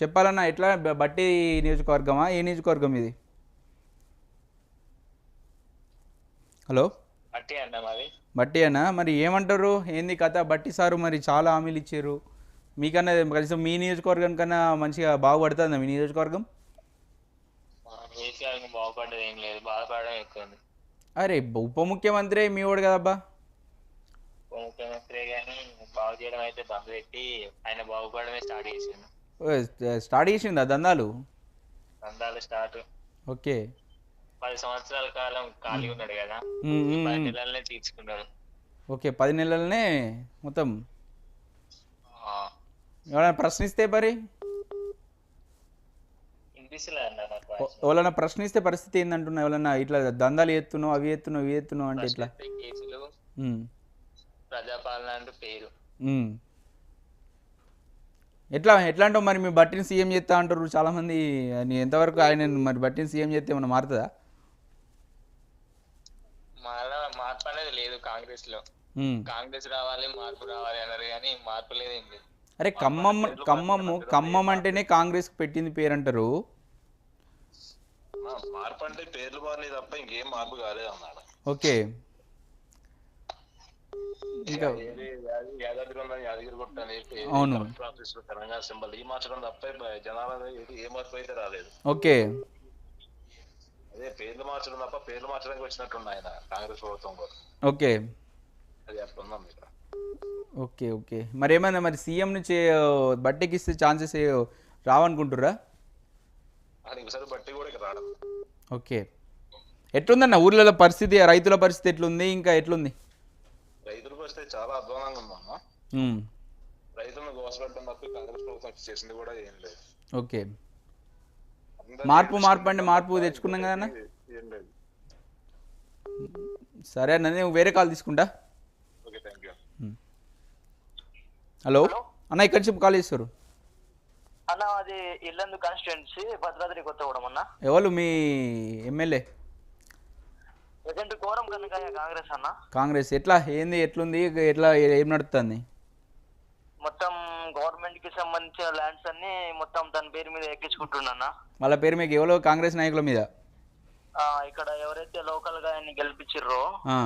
చెప్పాలన్నా ఎట్లా? బట్టి నియోజకవర్గమా? ఏ నియోజకవర్గం ఇది? హలో? అట్టి అన్న మాది. బట్టి అన్న? మరి ఏమంటారు? ఏంది కథ? బట్టి సారు మరి చాలా హామీలు ఇచ్చారు. మీకన్నా కనీసం మీ నియోజకవర్గం కన్నా మంచిగా బాగుపడుతుందా? మీ నియోజకవర్గం? బాగుపడ్డది ఏం లేదు. బాధపడడం ఎక్కువ ఉంది అరే ఉప ముఖ్యమంత్రి మీ వాడు కదబ్బా. ఉప ముఖ్యమంత్రి కానీ బాగు చేయడం అయితే బంద్ పెట్టి ఆయన బాగుపడమే స్టార్ట్ చేసిండు. ఓ, స్టార్ట్ చేసిందా దందాలు? దందాలు స్టార్ట్. ఓకే. పది సంవత్సరాల కాలం ఖాళీ ఉన్నాడు కదా. పది. నెలలనే తీర్చుకున్నాడు. ఓకే పది నెలలనే మొత్తం. ఎవరైనా ప్రశ్నిస్తే మరి ఎవరైనా ప్రశ్నిస్తే పరిస్థితి ఏందంటున్నా? ఎవరైనా ఇట్లా దందాలు ఎత్తున్నావు అవి ఎత్తున్నావు ఇవి ఎత్తున్నావు అంటే ఇట్లా. ప్రజాపాలన అంటూ పేరు. ఎట్లా ఎట్లా అంటావు మరి మీ బట్టిని సీఎం చేస్తా అంటారు చాలామంది? ఎంతవరకు ఆయన మరి బట్టిని సీఎం చేస్తే ఏమన్నా మారుతుందా? మార్పు అనేది లేదు కాంగ్రెస్లో. కాంగ్రెస్ రావాలి మార్పు రావాలి అన్నారు కానీ మార్పు లేదు ఏం లేదు అరే ఖమ్మం ఖమ్మము ఖమ్మం అంటేనే కాంగ్రెస్ పెట్టింది పేరు అంటారు. మార్పు అంటే పేర్లు మారలే తప్ప ఇంకేం మార్పు కాలేదు అన్నాడు ఓకే. ఇంకా అవును. ఓకే. అదే పేర్లు మార్చడం తప్ప పేర్లు మార్చడానికి వచ్చినట్టుంది ఆయన కాంగ్రెస్ ప్రభుత్వం కూడా. ఓకే. అది ఇక్కడ ఓకే ఓకే. మరి ఏమైనా మరి సీఎం నుంచి బట్టికి ఇస్తే ఛాన్సెస్ బట్టి కూడా ఇక్కడ రావడం ఓకే. ఎట్లుందన్న ఊర్లలో పరిస్థితి రైతుల పరిస్థితి ఎట్లుంది? ఇంకా ఎట్లుంది? వస్తే చాలా అధ్వానంగా ఉందమ్మా. రైతులను గోసపెట్టడం తప్ప కాంగ్రెస్ ప్రభుత్వం చేసింది కూడా ఏం లేదు. ఓకే. మార్పు మార్పు అంటే తెచ్చుకుంటాం మార్పు తెచ్చుకున్నాం ఏం లేదు. సరే అన్న నేను వేరే కాల్ తీసుకుంటా. Okay thank you hello? అన్న ఇక్కడి నుంచి కాల్ చేస్తారు. అన్న అది ఇల్లందు కాన్స్టిట్యున్సీ భద్రాద్రి కొత్తగూడెం అన్న. ఎవరు మీ ఎమ్మెల్యే? ప్రజెంట్ కోరం కనకాయ కాంగ్రెస్ అన్న. కాంగ్రెస్ ఎట్లా? ఏంది? ఎట్లుంది? ఎట్లా? ఏం నడుస్తుంది మొత్తం గవర్నమెంట్కి సంబంధించిన ల్యాండ్స్ అన్ని మొత్తం తన పేరు మీద ఎక్కించుకుంటున్నా వాళ్ళ పేరు మీకు ఎవరో కాంగ్రెస్ నాయకుల మీద? ఇక్కడ ఎవరైతే లోకల్గా ఆయన్ని గెలిపించిర్రో ఆ,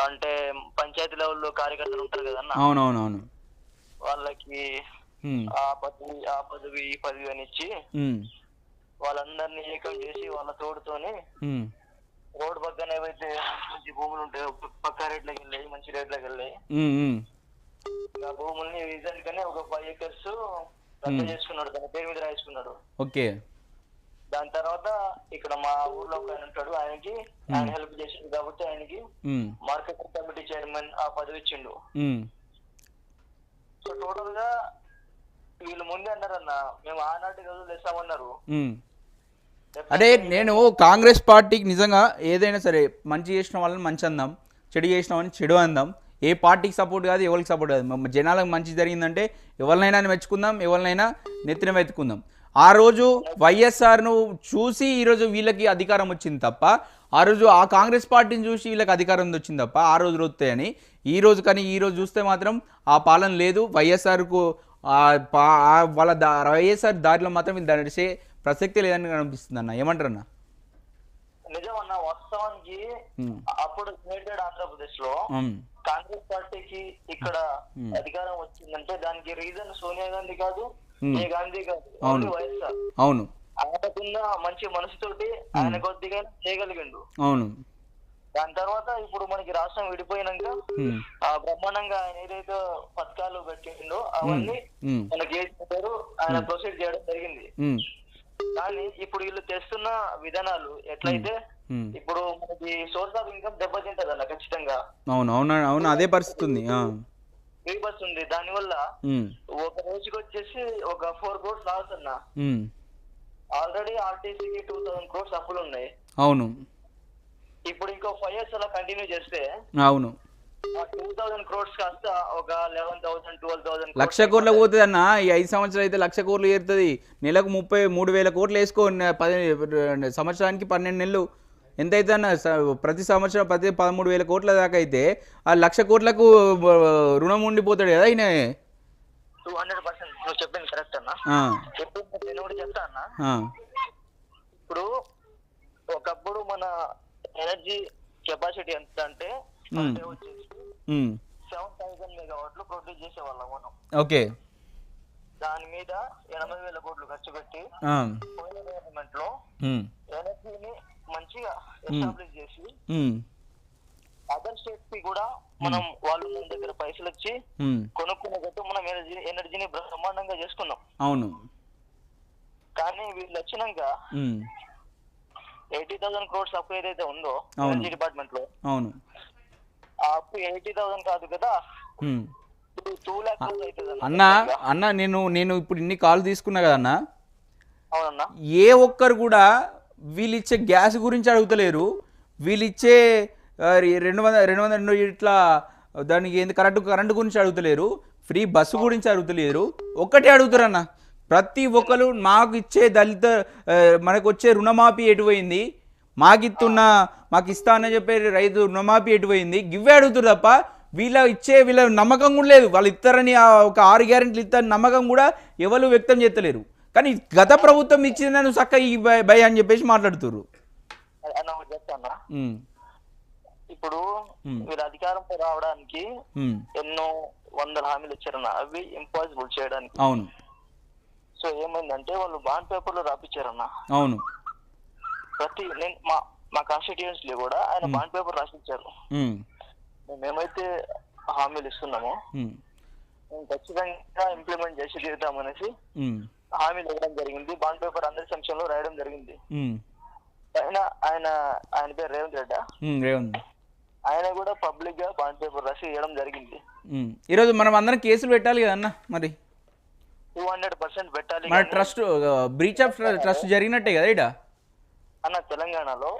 అంటే పంచాయతీ లెవెల్లో కార్యకర్తలు ఉంటారు కదన్న అవునవునవును. వాళ్ళకి ఆ పదవి ఆ పదవి ఈ పదవి అని ఇచ్చి వాళ్ళందరినీ ఏకం చేసి వాళ్ళ తోడుతోని రోడ్ పక్కన ఏవైతే మంచి భూములు ఉంటాయో పక్క రేట్లకు వెళ్ళాయి మంచి రేట్లకు వెళ్ళాయి. ఆ భూముల్ని రీజన్ గానే ఒక ఫైవ్ రద్దు చేసుకున్నాడు తన పేరు మీద రాయించుకున్నాడు ఓకే. దాని తర్వాత ఇక్కడ మా ఊర్లో ఒక ఆయన ఉంటాడు ఆయనకి ఆయన హెల్ప్ చేసిండు కాబట్టి ఆయనకి మార్కెటింగ్ కమిటీ చైర్మన్ ఆ పదవి ఇచ్చిండు. సో టోటల్గా వీళ్ళు ముందే అన్నారన్న మేము ఆనాటి రోజులు వేస్తామన్నారు. అదే నేను కాంగ్రెస్ పార్టీకి నిజంగా ఏదైనా సరే మంచి చేసిన వాళ్ళని మంచి అందాం చెడు చేసిన వాళ్ళని చెడు అందాం. ఏ పార్టీకి సపోర్ట్ కాదు ఎవరికి సపోర్ట్ కాదు. జనాలకు మంచి జరిగిందంటే ఎవరినైనా మెచ్చుకుందాం ఎవరినైనా నెత్తిన వెతుకుందాం ఆ రోజు వైఎస్ఆర్ను చూసి ఈరోజు వీళ్ళకి అధికారం వచ్చింది తప్ప ఆ రోజు ఆ కాంగ్రెస్ పార్టీని చూసి వీళ్ళకి అధికారం వచ్చింది తప్ప ఆ రోజు వస్తాయని ఈ రోజు కానీ ఈ రోజు చూస్తే మాత్రం ఆ పాలన లేదు. వైఎస్ఆర్కు వాళ్ళ దా వైఎస్ఆర్ దారిలో మాత్రం వీళ్ళు నడిచే ప్రసక్తి లేదని అనిపిస్తుంది అన్న. ఏమంటారు అన్న నిజం అన్న వాస్తవానికి అప్పుడు యునైటెడ్ ఆంధ్రప్రదేశ్లో కాంగ్రెస్ పార్టీకి ఇక్కడ. అధికారం వచ్చిందంటే దానికి రీజన్ సోనియా గాంధీ కాదు. ఏ గాంధీ కాదు అవును. అవును. ఆయనకున్న మంచి మనసుతోటి ఆయన కొద్దిగా చేయగలిగిండు. అవును. దాని తర్వాత ఇప్పుడు మనకి రాష్ట్రం విడిపోయినాక ఆ బ్రహ్మాండంగా ఆయన ఏదైతే పథకాలు పెట్టిండో అవన్నీ మనకి ఆయన ప్రొసీడ్ చేయడం జరిగింది. కానీ ఇప్పుడు వీళ్ళు తెస్తున్న విధానాలు ఎట్లయితే. ఇప్పుడు మనకి సోర్స్ ఆఫ్ ఇన్కమ్ దెబ్బతింటది అన్న ఖచ్చితంగా. అవును అవును అవును అదే పరిస్థితి ఉంది ఆ, ఫ్రీ బస్ ఉంది దానివల్ల ఉమ్, ఒక రోజుకి వచ్చేసి ఒక ఫోర్ క్రోర్స్ లాస్ అన్న. ఆల్రెడీ ఆర్టీసీకి టూ థౌసండ్ క్రోర్స్ అప్పులు ఉన్నాయి. అవును. ఇప్పుడు ఇంకో ఫైవ్ ఇయర్స్ అలా కంటిన్యూ చేస్తే అవును. టూ థౌసండ్ కాస్త ఒక eleven thousand twelve thousand lakh కోట్లకు పోతుంది అన్న ఈ ఐదు సంవత్సరాలు అయితే లక్ష కోట్లు ఏరుతుంది. నెలకు ముప్పై మూడు వేల కోట్లు వేసుకో. పది సంవత్సరానికి పన్నెండు నెలలు. ఎంత అయితే అన్న ప్రతి సంవత్సరం ప్రతి పదమూడు వేల కోట్ల దాకా అయితే ఆ లక్ష కోట్లకు రుణం ఉండిపోతాడు కదా ఆయన టూ హండ్రెడ్ పర్సెంట్ నువ్వు చెప్పింది కరెక్ట్ అన్న. ఇప్పుడు నేను కూడా చెప్తా అన్న. ఆ, ఇప్పుడు ఒకప్పుడు మన ఎనర్జీ కెపాసిటీ ఎంత అంటే. అంటే వచ్చేసి సెవెన్ థౌసండ్ మెగావాట్లు ప్రొడ్యూస్ చేసేవాళ్ళం మనం. ఓకే. దాని మీద ఎనభై వేల కోట్లు ఖర్చు పెట్టి పోయిన గవర్నమెంట్లో ఎనర్జీని మంచిగా ఎస్టాబ్లిష్ చేసి అదర్ స్టేట్స్కి కూడా మనం వాళ్ళు మన దగ్గర పైసలు వచ్చి కొనుక్కునేటట్టు మనం ఎనర్జీ ఎనర్జీని బ్రహ్మాండంగా చేసుకున్నాం. అవును. కానీ వీళ్ళు వచ్చినాక ఎయిటీ థౌసండ్ క్రోడ్స్ అప్పు ఏదైతే ఉందో. ఎనర్జీ డిపార్ట్మెంట్లో అవును. అప్పు ఎయిటీ థౌసండ్ కాదు కదా. ఉమ్. ఇప్పుడు టూ ల్యాక్ క్రోడ్స్ అవుతుంది అన్న అన్న నేను నేను ఇప్పుడు ఇన్ని కాల్ తీసుకున్నా కదా అన్న. ఏ ఒక్కరు కూడా వీళ్ళు ఇచ్చే గ్యాస్ గురించి అడుగుతలేరు. వీళ్ళు ఇచ్చే రెండు వందల రెండు వందల రెండు ఇట్లా దానికి ఏంది కరెంటు కరెంటు గురించి అడుగుతలేరు. ఫ్రీ బస్సు గురించి అడుగుతలేరు. ఒక్కటే అడుగుతారన్న ప్రతి ఒక్కరు మాకు ఇచ్చే దళిత మనకు వచ్చే రుణమాఫీ ఎటుపోయింది మాకు ఇస్తున్న మాకు ఇస్తా అని చెప్పే రైతు రుణమాఫీ ఎటుపోయింది గివ్వే అడుగుతారు తప్ప వీళ్ళ ఇచ్చే వీళ్ళ నమ్మకం కూడా లేదు. వాళ్ళు ఇస్తారని ఒక ఆరు గ్యారెంటీలు ఇస్తారని నమ్మకం కూడా ఎవరు వ్యక్తం చేస్తలేరు. కానీ గత ప్రభుత్వం ఇచ్చిందని చక్క ఈ భయ అని చెప్పేసి ఉమ్, ఇప్పుడు. వీళ్ళు అధికారంలో రావడానికి ఎన్నో వందల హామీలు ఇచ్చారన్న అవి ఇంపాసిబుల్ చేయడానికి. అవును. సో ఏమైందంటే వాళ్ళు బాండ్ పేపర్లు రాపిచ్చారన్న. అవును. ప్రతి నేను మా మా కాన్స్టిట్యూన్స్లో కూడా ఆయన బాండ్ పేపర్ రాసిచ్చారు. ఉమ్, మేము ఏమైతే హామీలు ఇస్తున్నామో మేము. ఖచ్చితంగా ఇంప్లిమెంట్ చేసి తీరుతామనేసి ఉమ్, హామీలు ఇవ్వడం జరిగింది. బాండ్ పేపర్ అందరి సంక్షంలో రాయడం జరిగింది. ఆయన ఆయన ఆయన పేరు రేవంత్ రెడ్డి? రేవంత్. ఆయన కూడా పబ్లిక్గా బాండ్ పేపర్ రాసి ఇవ్వడం జరిగింది. ఈరోజు మనం అందరం కేసులు పెట్టాలి కదా అన్న మరి? టూ హండ్రెడ్ పర్సెంట్ పెట్టాలి మన ట్రస్ట్ బ్రీచ్ ఆఫ్ ట్రస్ట్ జరిగినట్టే కదా ఇడ అన్న తెలంగాణలో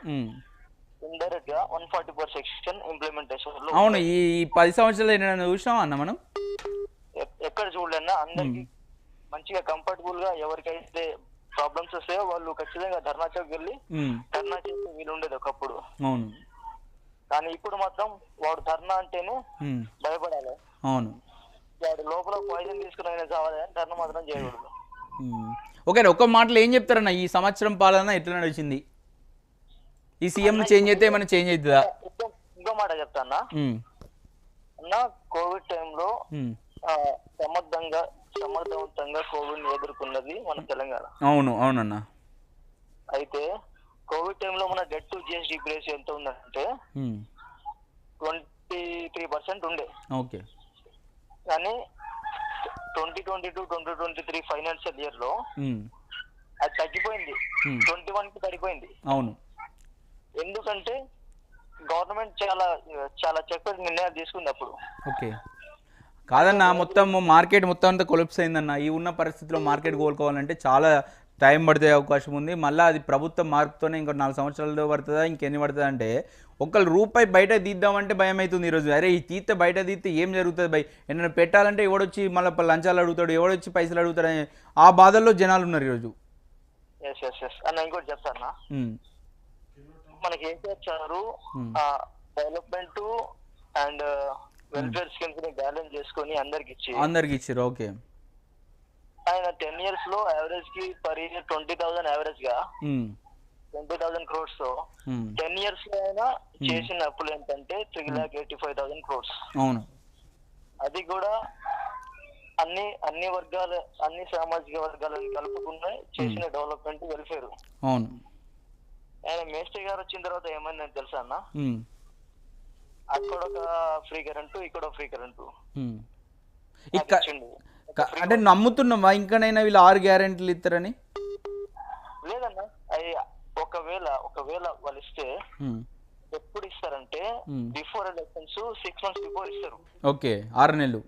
ఇండైరెక్ట్గా వన్ ఫార్టీ ఫోర్ సెక్షన్ ఇంప్లిమెంటేషన్లో అవును ఈ పది సంవత్సరాలు ఏమైనా చూసినావా అన్న మనం? ఎక్కడ చూడలేనా అందరికి మంచిగా కంఫర్టబుల్గా ఎవరికైతే ప్రాబ్లమ్స్ వస్తాయో వాళ్ళు ఖచ్చితంగా ధర్నా చౌక్ వెళ్ళి ధర్నా చేసి వీలు ఉండేది ఒకప్పుడు. అవును. కానీ ఇప్పుడు మాత్రం వాడు ధర్నా అంటేనే భయపడాలి. అవును. వాడు లోపల పాయిజన్ తీసుకుని చావాలి ధర్నా మాత్రం చేయకూడదు. ఉమ్. ఓకే ఒక్క మాటలో ఏం చెప్తారన్న? ఈ సంవత్సరం పాలన ఎట్లా నడిచింది? ఈ సీఎం చేంజ్ అయితే ఏమైనా చేంజ్ అవుతుందా? ఇంకో మాట చెప్తానా అన్న. కోవిడ్ టైంలో సమర్థంగా సమర్థవంతంగా కోవిడ్ ఎదుర్కొన్నది మన తెలంగాణ. అవును అవునన్న. అయితే కోవిడ్ టైంలో మన డెట్ టు జిఎస్డి రేషియో ఎంత ఉందంటే ట్వంటీ త్రీ పర్సెంట్ ఉండే. ఓకే. కానీ twenty twenty two twenty twenty three financial ఇయర్లో అది తగ్గిపోయింది. ట్వంటీ వన్కి తగ్గిపోయింది. అవును. ఎందుకంటే గవర్నమెంట్ చాలా చాలా చక్కటి నిర్ణయాలు తీసుకుంది అప్పుడు. ఓకే. కాదన్న మొత్తం మార్కెట్ మొత్తం అంతా కొలిప్స్ అయిందన్న ఈ ఉన్న పరిస్థితిలో మార్కెట్ కోలుకోవాలంటే చాలా టైం పడితే అవకాశం ఉంది. మళ్ళీ అది ప్రభుత్వం మార్పుతోనే ఇంకో నాలుగు సంవత్సరాలు పడుతుందా ఇంకెన్ని పడుతుందా అంటే ఒకళ్ళు రూపాయి బయట తీద్దామంటే భయం అవుతుంది ఈరోజు అరే ఈ తీస్తే బయట తీస్తే ఏం జరుగుతుంది భయ్? ఏమైనా పెట్టాలంటే ఎవడొచ్చి మళ్ళీ లంచాలు అడుగుతాడు ఎవడొచ్చి పైసలు అడుగుతాడు అనే ఆ బాధల్లో జనాలు ఉన్నారు ఈరోజు అన్న ఇంకోటి చెప్తానా ఉమ్, మనకి ఏం. డెవలప్మెంట్ అండ్ వెల్ఫేర్ స్కీమ్స్ని బ్యాలెన్స్ చేసుకొని అందరికి ఇచ్చి. అందరికి ఇచ్చారు ఓకే. ఆయన టెన్ ఇయర్స్లో యావరేజ్కి పర్ ఇయర్ ట్వంటీ థౌసండ్ యావరేజ్గా ట్వంటీ థౌసండ్ క్రోడ్స్ టెన్ ఇయర్స్లో అయినా చేసిన అప్పులు ఏంటంటే three lakh eighty five thousand crores అవును. అది కూడా అన్ని అన్ని వర్గాల అన్ని సామాజిక వర్గాలను కలుపుకున్న చేసిన డెవలప్మెంట్ వెల్ఫేర్ అవును. ఆయన మేస్ట్రీ గారు వచ్చిన తర్వాత ఏమైందని తెలుసా అన్న? అక్కడ ఒక ఫ్రీ కరెంటు ఇక్కడ ఫ్రీ కరెంటు అది అంటే నమ్ముతున్నావా ఇంకనైనా వీళ్ళు ఆరు గ్యారెంటీలు ఇస్తారని? లేదన్న అవి ఒకవేళ ఒకవేళ వాళ్ళు ఇస్తే ఎప్పుడు ఇస్తారంటే. Before elections six months before ఇస్తారు. ఓకే ఆరు నెలలు.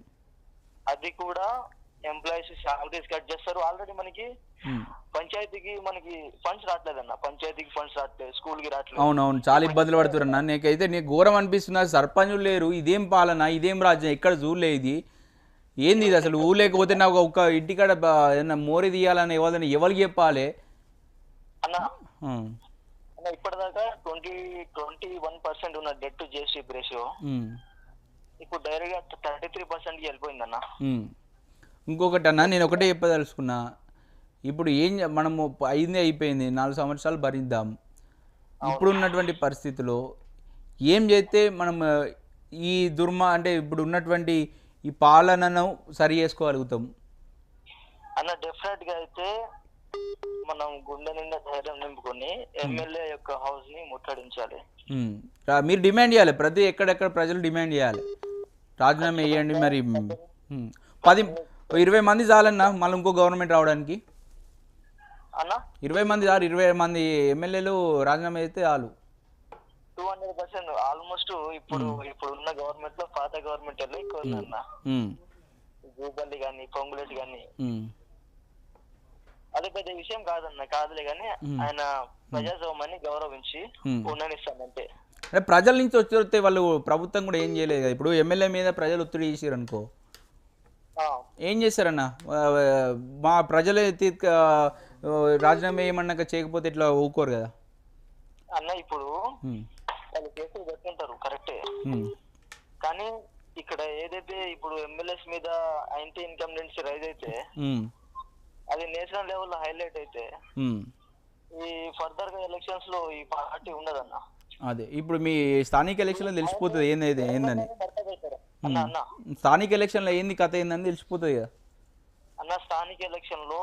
అది కూడా ఎంప్లాయీస్ శాలరీస్ కట్ చేస్తారు. ఆల్రెడీ మనకి పంచాయతీకి మనకి ఫండ్స్ రావట్లేదన్న. పంచాయతీకి ఫండ్స్ రావట్లేదు స్కూల్కి రావట్లేదు. అవునవును చాలా ఇబ్బందులు పడుతున్నా నీకైతే నీకు ఘోరం అనిపిస్తుంది. సర్పంచులు లేరు ఇదేం పాలన ఇదేం రాజ్యం ఎక్కడ చూడలే ఇది? ఏంది ఇది అసలు? ఊ లేకపోతే నాకు ఒక ఇంటికాడ ఏదన్నా మోరి తీయాలని ఎవరిని ఎవరికి చెప్పాలి? అన్న అన్న ఇప్పటిదాకా ట్వంటీ ట్వంటీ వన్ పర్సెంట్ ఉన్న డెట్ టు జిఎస్టీ రేషియో ఇప్పుడు డైరెక్ట్ థర్టీ త్రీ పర్సెంట్కి వెళ్ళిపోయిందన్న ఉమ్. ఇంకొకటి అన్న నేను ఒకటే చెప్పదలుచుకున్నా. ఇప్పుడు ఏం మనము అయింది అయిపోయింది నాలుగు సంవత్సరాలు భరిద్దాం. ఇప్పుడు ఉన్నటువంటి పరిస్థితిలో ఏం చేస్తే మనం ఈ దుర్మ అంటే ఇప్పుడు ఉన్నటువంటి ఈ పాలనను సరి చేసుకోగలుగుతాం. అన్న డెఫినెట్గా అయితే మనం గుండె నిండా ధైర్యం నింపుకొని ఎమ్మెల్యే యొక్క హౌస్ని ముట్టడించాలి. మీరు డిమాండ్ చేయాలి. ప్రతి ఎక్కడెక్కడ ప్రజలు డిమాండ్ చేయాలి. రాజీనామా వేయండి మరి. పది ఇరవై మంది చాలన్నా మళ్ళీ ఇంకో గవర్నమెంట్ రావడానికి? అన్న? ఇరవై మంది చాలు. ఇరవై మంది ఎమ్మెల్యేలు రాజీనామా చేస్తే చాలు. టూ హండ్రెడ్ పర్సెంట్ ఆల్మోస్ట్ ఇప్పుడు ఇప్పుడు ఉన్న గవర్నమెంట్లో పాత గవర్నమెంట్లో ఎక్కువ. గూగల్లి కానీ పొంగులేటి కానీ. అది పెద్ద విషయం కాదన్న కాదులే కానీ ఆయన ప్రజాస్వామ్యాన్ని గౌరవించి. ఉండనిస్తానంటే అంటే ప్రజల నుంచి వచ్చి వస్తే వాళ్ళు ప్రభుత్వం కూడా ఏం చేయలేదు ఇప్పుడు ఎమ్మెల్యే మీద ప్రజలు ఒత్తిడి చేసారు అనుకో ఏం చేస్తారన్న? ఆ, మా ప్రజలు రాజీనామా ఏమన్నాక చేయకపోతే ఇట్లా ఊరుకోరు కదా? అన్న ఇప్పుడు. వాళ్ళు కేసులు పెట్టుకుంటారు కరెక్టే. కానీ ఇక్కడ ఏదైతే ఇప్పుడు ఎమ్మెల్యేస్ మీద యాంటీ ఇన్కంబెన్సీ రైజ్ అయితే. అది నేషనల్ లెవెల్లో హైలైట్ అయితే. ఈ ఫర్దర్గా ఎలక్షన్స్లో ఈ పార్టీ ఉండదన్న. అదే. ఇప్పుడు మీ స్థానిక ఎలక్షన్లో తెలిసిపోతుంది ఏంది ఏందని. స్థానిక ఎలక్షన్లో ఏంది కథ ఏందని తెలిసిపోతుంది కదా. అన్న స్థానిక ఎలక్షన్లో